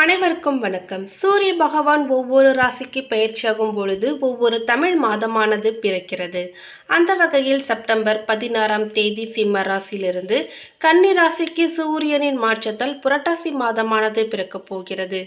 அனைவருக்கும் வணக்கம். சூரிய பகவான் ஒவ்வொரு ராசிக்கு பயிற்சியாகும் பொழுது ஒவ்வொரு தமிழ் மாதமானது பிறக்கிறது. அந்த வகையில் செப்டம்பர் பதினாறாம் தேதி சிம்ம ராசியிலிருந்து கன்னி ராசிக்கு சூரியனின் மாற்றத்தால் புரட்டாசி மாதமானது பிறக்கப் போகிறது.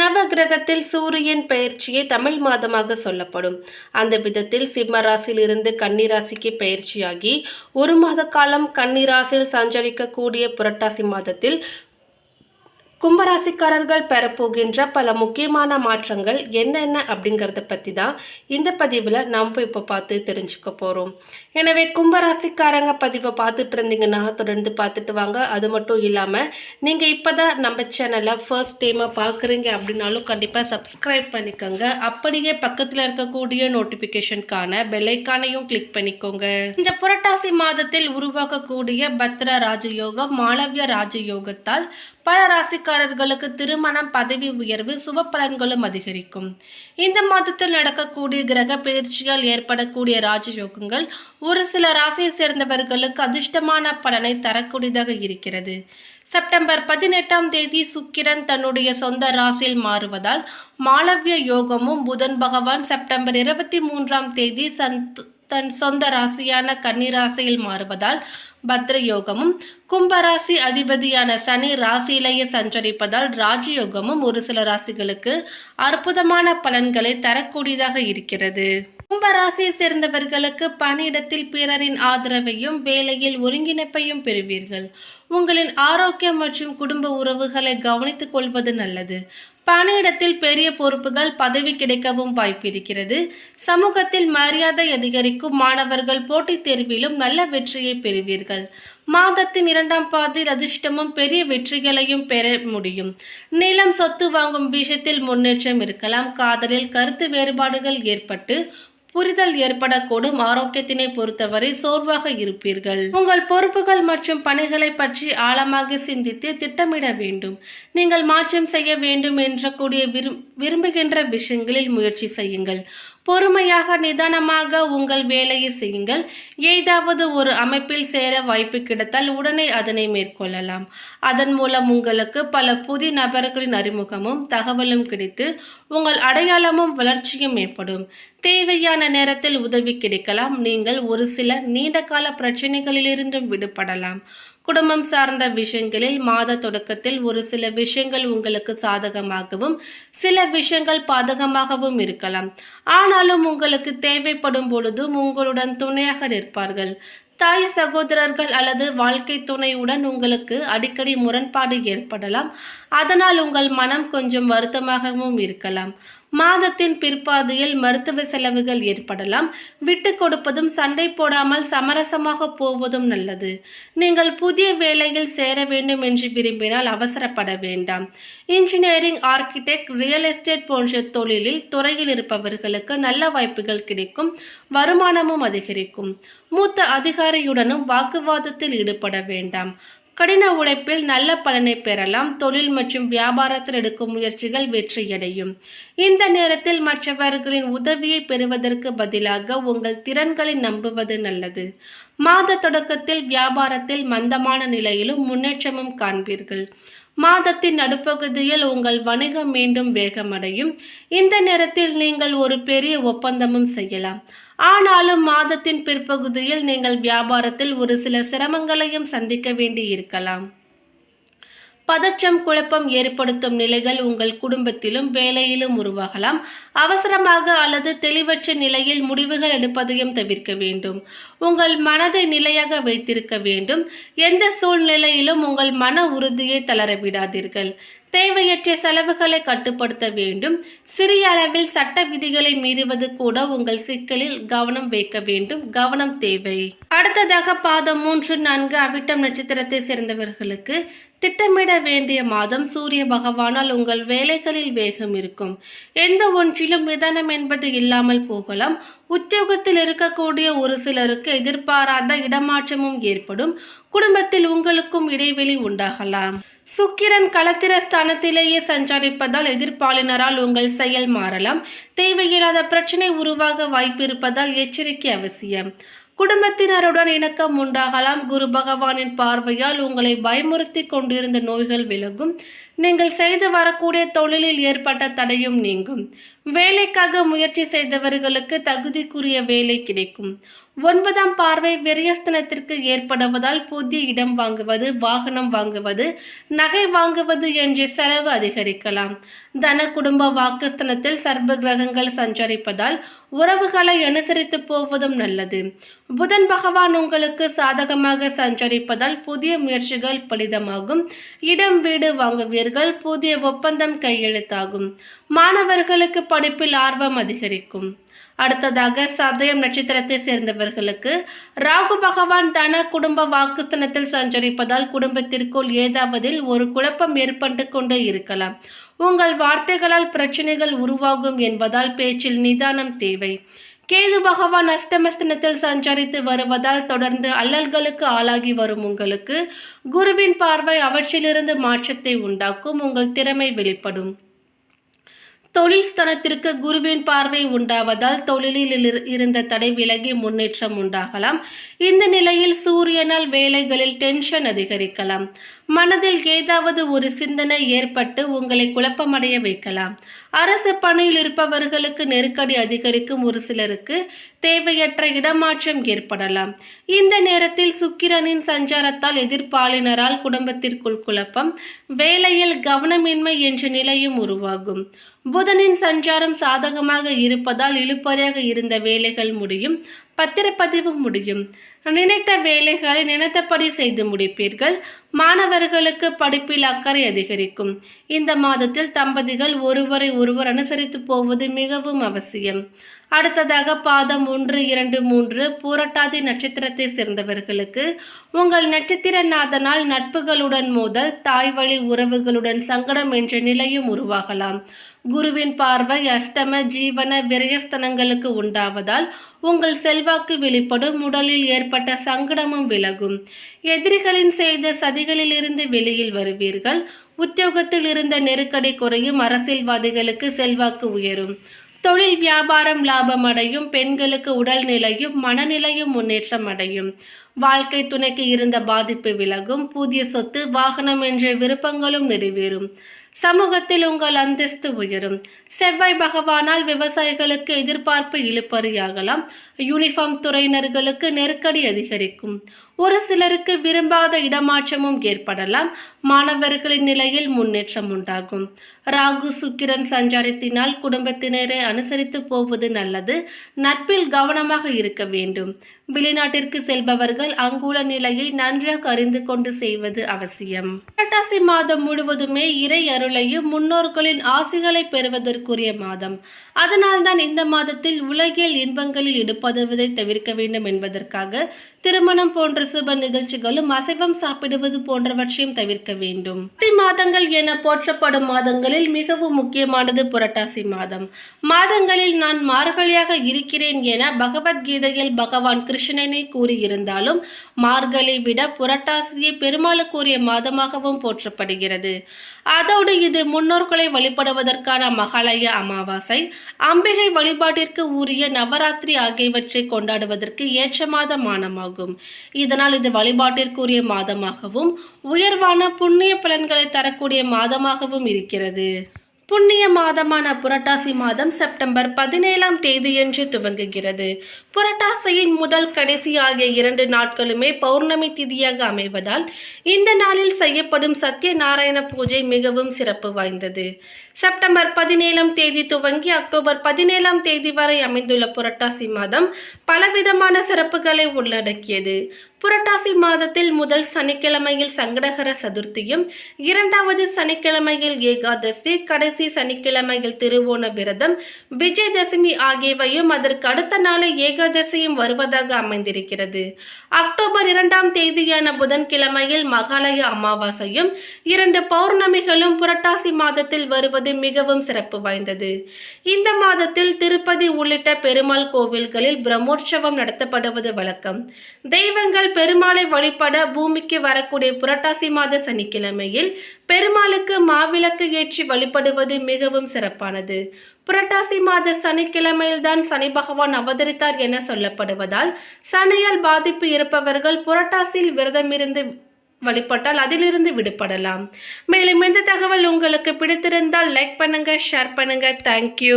நவ கிரகத்தில் சூரியன் பயிற்சியை தமிழ் மாதமாக சொல்லப்படும். அந்த விதத்தில் சிம்ம ராசியிலிருந்து கன்னி ராசிக்கு பயிற்சியாகி ஒரு மாத காலம் கன்னி ராசியில் சஞ்சரிக்கக்கூடிய புரட்டாசி மாதத்தில் கும்பராசிக்காரர்கள் பெறப்போகின்ற பல முக்கியமான மாற்றங்கள் என்னென்ன அப்படிங்கிறத பற்றி தான் இந்த பதிவில் நாம் இப்போ பார்த்து தெரிஞ்சுக்க போகிறோம் எனவே கும்பராசிக்காரங்க பதிவை பார்த்துட்டு இருந்தீங்கன்னா தொடர்ந்து பார்த்துட்டு வாங்க. அது மட்டும் இல்லாமல் நீங்கள் இப்போ தான் நம்ம சேனலை ஃபர்ஸ்ட் டைமாக பார்க்குறீங்க அப்படின்னாலும் கண்டிப்பாக சப்ஸ்கிரைப் பண்ணிக்கோங்க. அப்படியே பக்கத்தில் இருக்கக்கூடிய நோட்டிஃபிகேஷனுக்கான பெல்லைக்கானையும் கிளிக் பண்ணிக்கோங்க. இந்த புரட்டாசி மாதத்தில் உருவாக்கக்கூடிய பத்ர ராஜயோகம் மாளவிய ராஜயோகத்தால் பல ராசிக்காரர்களுக்கு திருமணம் பதவி உயர்வு சுப பலன்களும் அதிகரிக்கும். இந்த மாதத்தில் நடக்கக்கூடிய கிரக பயிற்சியால் ஏற்படக்கூடிய ராஜயோகங்கள் ஒரு சில ராசியை சேர்ந்தவர்களுக்கு அதிர்ஷ்டமான பலனை தரக்கூடியதாக இருக்கிறது. செப்டம்பர் பதினெட்டாம் தேதி சுக்கிரன் தன்னுடைய சொந்த ராசியில் மாறுவதால் மாளவிய யோகமும் புதன் பகவான் செப்டம்பர் இருபத்தி மூன்றாம் தேதி சந்த் தன் சொந்த ராசியான கன்னிராசியில் மாறுவதால் பத்ர யோகமும் கும்பராசி அதிபதியான சனி ராசியிலேயே சஞ்சரிப்பதால் ராஜயோகமும் ஒரு சில ராசிகளுக்கு அற்புதமான பலன்களை தரக்கூடியதாக இருக்கிறது. கும்பராசியை சேர்ந்தவர்களுக்கு பணியிடத்தில் பிறரின் ஆதரவையும் வேலையில் ஒருங்கிணைப்பையும் பெறுவீர்கள். உங்களின் ஆரோக்கியம் மற்றும் குடும்ப உறவுகளை கவனித்துக் கொள்வது நல்லது. பணியிடத்தில் பெரிய பொறுப்புகள் பதவி கிடைக்கவும் வாய்ப்பிருக்கிறது சமூகத்தில் மரியாதை அதிகரிக்கும் மாணவர்கள் போட்டித் தேர்விலும் நல்ல வெற்றியை பெறுவீர்கள். மாதத்தின் இரண்டாம் பாதையில் அதிர்ஷ்டமும் பெரிய வெற்றிகளையும் பெற முடியும். நிலம் சொத்து வாங்கும் விஷயத்தில் முன்னேற்றம் இருக்கலாம். காதலில் கருத்து வேறுபாடுகள் ஏற்பட்டு புரிதல் ஏற்படக்கூடும். ஆரோக்கியத்தினை பொறுத்தவரை சோர்வாக இருப்பீர்கள். உங்கள் பொறுப்புகள் மற்றும் பணிகளை பற்றி ஆழமாக சிந்தித்து திட்டமிட வேண்டும். நீங்கள் மாற்றம் செய்ய வேண்டும் என்ற கூடிய விரும்புகின்ற விஷயங்களில் முயற்சி செய்யுங்கள். பொறுமையாக நிதானமாக உங்கள் வேலையை செய்யுங்கள். ஏதாவது ஒரு அமைப்பில் சேர வாய்ப்பு கிடைத்தால் உடனே அதனை மேற்கொள்ளலாம். அதன் மூலம் உங்களுக்கு பல புதிய நபர்களின் அறிமுகமும் தகவலும் கிடைத்து உங்கள் அடையாளமும் வளர்ச்சியும் ஏற்படும். தேவையான நேரத்தில் உதவி கிடைக்கலாம். நீங்கள் ஒரு சில நீண்ட கால பிரச்சனைகளிலிருந்தும் விடுபடலாம். குடும்பம் சார்ந்த விஷயங்களில் மாத தொடக்கத்தில் ஒரு சில விஷயங்கள் உங்களுக்கு சாதகமாகவும் சில விஷயங்கள் பாதகமாகவும் இருக்கலாம். ஆனாலும் உங்களுக்கு தேவைப்படும் பொழுதும் உங்களுடன் துணையாக நிற்பார்கள். தாய் சகோதரர்கள் அல்லது வாழ்க்கை துணையுடன் உங்களுக்கு அடிக்கடி முரண்பாடு ஏற்படலாம். அதனால் உங்கள் மனம் கொஞ்சம் வருத்தமாகவும் இருக்கலாம். மாதத்தின் பிற்பாதையில் மருத்துவ செலவுகள் ஏற்படலாம். விட்டு கொடுப்பதும் சண்டை போடாமல் சமரசமாக போவதும் நல்லது. நீங்கள் புதிய வேலையில் சேர வேண்டும் என்று விரும்பினால் அவசரப்பட வேண்டாம். இன்ஜினியரிங் ஆர்கிடெக்ட் ரியல் எஸ்டேட் போன்ற தொழிலில் துறையில் இருப்பவர்களுக்கு நல்ல வாய்ப்புகள் கிடைக்கும் வருமானமும் அதிகரிக்கும். மூத்த அதிகாரியுடனும் வாக்குவாதத்தில் ஈடுபட வேண்டாம். கடின உழைப்பில் நல்ல பலனை பெறலாம். தொழில் மற்றும் வியாபாரத்தில் எடுக்கும் முயற்சிகள் வெற்றியடையும். இந்த நேரத்தில் மற்றவர்களின் உதவியை பெறுவதற்கு பதிலாக உங்கள் திறன்களை நம்புவது நல்லது. மாத தொடக்கத்தில் வியாபாரத்தில் மந்தமான நிலையிலும் முன்னேற்றமும் காண்பீர்கள். மாதத்தின் நடுப்பகுதியில் உங்கள் வணிகம் மீண்டும் வேகமடையும். இந்த நேரத்தில் நீங்கள் ஒரு பெரிய ஒப்பந்தமும் செய்யலாம். ஆனாலும் மாதத்தின் பிற்பகுதியில் நீங்கள் வியாபாரத்தில் ஒரு சில சிரமங்களையும் சந்திக்க வேண்டி இருக்கலாம். பதற்றம் குழப்பம் ஏற்படுத்தும் நிலைகள் உங்கள் குடும்பத்திலும் வேலையிலும் உருவாகலாம். அவசரமாக அல்லது தெளிவற்ற நிலையில் முடிவுகள் எடுப்பதையும் தவிர்க்க வேண்டும். உங்கள் மனதை நிலையாக வைத்திருக்க வேண்டும். எந்த சூழ்நிலையிலும் உங்கள் மன உறுதியை தளர விடாதீர்கள். தேவையற்ற செலவுகளை கட்டுப்படுத்த வேண்டும். சிறிய அளவில் சட்ட விதிகளை மீறுவது கூட உங்கள் சிக்கலில் கவனம் வைக்க வேண்டும். கவனம் தேவை. அடுத்ததாக பாதம் மூன்று நான்கு அவிட்டம் நட்சத்திரத்தை சேர்ந்தவர்களுக்கு திட்டமிட வேண்டிய மாதம் சூரிய பகவானால் உங்கள் வேலைகளில் வேகம் இருக்கும். எந்த ஒன்றிலும் நிதானம் என்பது இல்லாமல் போகலாம். உத்தியோகத்தில் இருக்கக்கூடிய ஒரு சிலருக்கு எதிர்பாராத இடமாற்றமும் ஏற்படும். குடும்பத்தில் உங்களுக்கும் இடைவெளி உண்டாகலாம். சுக்கிரன் களத்திர ஸ்தானத்திலேயே சஞ்சரிப்பதால் எதிர்ப்பாளினரால் உங்கள் செயல் மாறலாம். தேவையில்லாத பிரச்சனை உருவாக வாய்ப்பு இருப்பதால் எச்சரிக்கை அவசியம். குடும்பத்தினருடன் இணக்கம் உண்டாகலாம். குரு பகவானின் பார்வையால் உங்களை பயமுறுத்தி கொண்டிருந்த நோய்கள் விலகும். நீங்கள் செய்து வரக்கூடிய தொழிலில் ஏற்பட்ட தடையும் நீங்கும். வேலைக்காக முயற்சி செய்தவர்களுக்கு தகுதிக்குரிய வேலை கிடைக்கும். ஒன்பதாம் பார்வை விரயஸ்தனத்திற்கு ஏற்படுவதால் புதிய இடம் வாங்குவது வாகனம் வாங்குவது நகை வாங்குவது என்ற செலவு அதிகரிக்கலாம். தன குடும்ப வாக்குஸ்தனத்தில் சர்ப கிரகங்கள் சஞ்சரிப்பதால் உறவுகளை அனுசரித்து போவதும் நல்லது. புதன் பகவான் உங்களுக்கு சாதகமாக சஞ்சரிப்பதால் புதிய முயற்சிகள் பலிதமாகும். இடம் வீடு வாங்குவீர்கள் புதிய ஒப்பந்தம் கையெழுத்தாகும். மாணவர்களுக்கு படிப்பில் ஆர்வம் அதிகரிக்கும். அடுத்ததாக சதயம் நட்சத்திரத்தை சேர்ந்தவர்களுக்கு ராகு பகவான் தன குடும்ப வாக்குஸ்தனத்தில் சஞ்சரிப்பதால் குடும்பத்திற்குள் ஏதாவதில் ஒரு குழப்பம் ஏற்பட்டு கொண்டே இருக்கலாம். உங்கள் வார்த்தைகளால் பிரச்சனைகள் உருவாகும் என்பதால் பேச்சில் நிதானம் தேவை. கேது பகவான் அஷ்டமஸ்தனத்தில் சஞ்சரித்து வருவதால் தொடர்ந்து அல்லல்களுக்கு ஆளாகி வரும் உங்களுக்கு குருவின் பார்வை அவற்றிலிருந்து மாற்றத்தை உண்டாக்கும் உங்கள் திறமை வெளிப்படும். தொழில் ஸ்தனத்திற்கு குருவின் பார்வை உண்டாவதால் தொழிலில் இரு- இருந்த தடை விலகி முன்னேற்றம் உண்டாகலாம். இந்த நிலையில் சூரியனால் வேலைகளில் டென்ஷன் அதிகரிக்கலாம். மனதில் ஏதாவது ஒரு சிந்தனை ஏற்பட்டு உங்களை குழப்பமடைய வைக்கலாம். அரசு பணியில் இருப்பவர்களுக்கு நெருக்கடி அதிகரிக்கும் ஒரு சிலருக்கு தேவையற்ற இடமாற்றம் ஏற்படலாம். இந்த நேரத்தில் சுக்கிரனின் சஞ்சாரத்தால் எதிர்ப்பாளினரால் குடும்பத்திற்குள் குழப்பம் வேலையில் கவனமின்மை என்ற நிலையும் உருவாகும். புதனின் சஞ்சாரம் சாதகமாக இருப்பதால் இழுப்பறையாக இருந்த வேலைகள் முடியும். பத்திரப்பதிவு முடியும். நினைத்த வேலைகளை நினைத்தபடி செய்து முடிப்பீர்கள். மாணவர்களுக்கு படிப்பில் அக்கறை அதிகரிக்கும். இந்த மாதத்தில் தம்பதிகள் ஒருவரை ஒருவர் அனுசரித்து போவது மிகவும் அவசியம். அடுத்ததாக பாதம் ஒன்று இரண்டு மூன்று பூரட்டாதி நட்சத்திரத்தை சேர்ந்தவர்களுக்கு உங்கள் நட்சத்திரநாதனால் நட்புகளுடன் மோதல் தாய் வழி உறவுகளுடன் சங்கடம் என்ற நிலையும் உருவாகலாம். குருவின் பார்வை அஷ்டம ஜீவன விரயஸ்தனங்களுக்கு உண்டாவதால் உங்கள் செல்வாக்கு வெளிப்படும் உடலில் ஏற்பட்ட சங்கடமும் விலகும். எதிரிகளின் செய்த சதிகளிலிருந்து வெளியில் வருவீர்கள். உத்தியோகத்தில் இருந்த நெருக்கடி குறையும் அரசியல்வாதிகளுக்கு செல்வாக்கு உயரும். தொழில் வியாபாரம் லாபம் அடையும் பெண்களுக்கு உடல் நிலையும் மனநிலையும் முன்னேற்றம் அடையும். வாழ்க்கை துணைக்கு இருந்த பாதிப்பு விலகும் புதிய சொத்து வாகனம் என்ற விருப்பங்களும் நிறைவேறும். சமூகத்தில் உங்கள் அந்தஸ்து உயரும். செவ்வாய் பகவானால் விவசாயிகளுக்கு எதிர்பார்ப்பு இழுப்பறியாகலாம் யூனிஃபார்ம் துறையினர்களுக்கு நெருக்கடி அதிகரிக்கும். ஒரு சிலருக்கு விரும்பாத இடமாற்றமும் ஏற்படலாம். மாணவர்களின் நிலையில் முன்னேற்றம் உண்டாகும். ராகு சுக்கிரன் சஞ்சாரத்தினால் குடும்பத்தினரை அனுசரித்து போவது நல்லது. நட்பில் கவனமாக இருக்க வேண்டும். வெளிநாட்டிற்கு செல்பவர்கள் அங்குள்ள நிலையை நன்றாக அறிந்து கொண்டு செய்வது அவசியம். புரட்டாசி மாதம் முழுவதுமே இறை அருளையும் முன்னோர்களின் ஆசிகளை பெறுவதற்குரிய மாதம். அதனால்தான் இந்த மாதத்தில் உலகியல் இன்பங்களில் ஈடுபடுவதை தவிர்க்க வேண்டும் என்பதற்காக திருமணம் போன்ற சுப நிகழ்ச்சிகளும் அசைவம் சாப்பிடுவது போன்றவற்றையும் தவிர்க்க வேண்டும். பக்தி மாதங்கள் என போற்றப்படும் மாதங்களில் மிகவும் முக்கியமானது புரட்டாசி மாதம். மாதங்களில் நான் மார்கழியாக இருக்கிறேன் என பகவத்கீதையில் பகவான் கிருஷ்ணனை கூறியிருந்தாலும் மார்கழி விட புரட்டாசியை பெருமாளுக்குரிய மாதமாகவும் போற்றப்படுகிறது. அதோடு இது முன்னோர்களை வழிபடுவதற்கான மகாலய அமாவாசை. அம்பிகை வழிபாட்டிற்கு உரிய நவராத்திரி ஆகியவற்றை கொண்டாடுவதற்கு ஏற்ற மாத மானமாகும். இதனால் இது வழிபாட்டிற்குரிய மாதமாகவும் உயர்வான புண்ணிய பலன்களை தரக்கூடிய மாதமாகவும் இருக்கிறது. புண்ணிய மாதமான புரட்டாசி மாதம் செப்டம்பர் பதினேழாம் தேதியன்று துவங்குகிறது. புரட்டாசியின் முதல் கடைசி ஆகிய இரண்டு நாட்களுமே பௌர்ணமி திதியாக அமைவதால் இந்த நாளில் செய்யப்படும் சத்யநாராயண பூஜை மிகவும் சிறப்பு வாய்ந்தது. செப்டம்பர் பதினேழாம் தேதி துவங்கி அக்டோபர் பதினேழாம் தேதி வரை அமைந்துள்ள புரட்டாசி மாதம் பலவிதமான சிறப்புகளை உள்ளடக்கியது. புரட்டாசி மாதத்தில் முதல் சனிக்கிழமையில் சங்கடகர சதுர்த்தியும் இரண்டாவது சனிக்கிழமையில் ஏகாதசி கடைசி சனிக்கிழமையில் திருவோண விரதம் விஜயதசமி ஆகியவையும் அதற்கு அடுத்த நாள் ஏகாதசியும் வருவதாக அமைந்திருக்கிறது. அக்டோபர் இரண்டாம் தேதியான புதன்கிழமையில் மகாலய அமாவாசையும் இரண்டு பௌர்ணமிகளும் புரட்டாசி மாதத்தில் வருவது மிகவும் சிறப்பு வாய்ந்தது. இந்த மாதத்தில் திருப்பதி உள்ளிட்ட பெருமாள் கோவில்களில் பிரம்மோற்சவம் நடத்தப்படுவது வழக்கம். தெய்வங்கள் பெருமாளை வழிபட பூமிக்கு வரக்கூடிய புரட்டாசி மாத சனிக்கிழமையில் பெருமாளுக்கு விளக்கு ஏற்றி வழிபடுவது மிகவும் சிறப்பானது. புரட்டாசி மாத சனிக்கிழமையில்தான் சனி பகவான் அவதரித்தார் என சொல்லப்படுவதால் சனியால் பாதிப்பு இருப்பவர்கள் புரட்டாசியில் விரதமிருந்து வழிபட்டால் அதிலிருந்து விடுபடலாம். மேலும் இந்த தகவல் உங்களுக்கு பிடித்திருந்தால் லைக் பண்ணுங்க ஷேர் பண்ணுங்க. தேங்க்யூ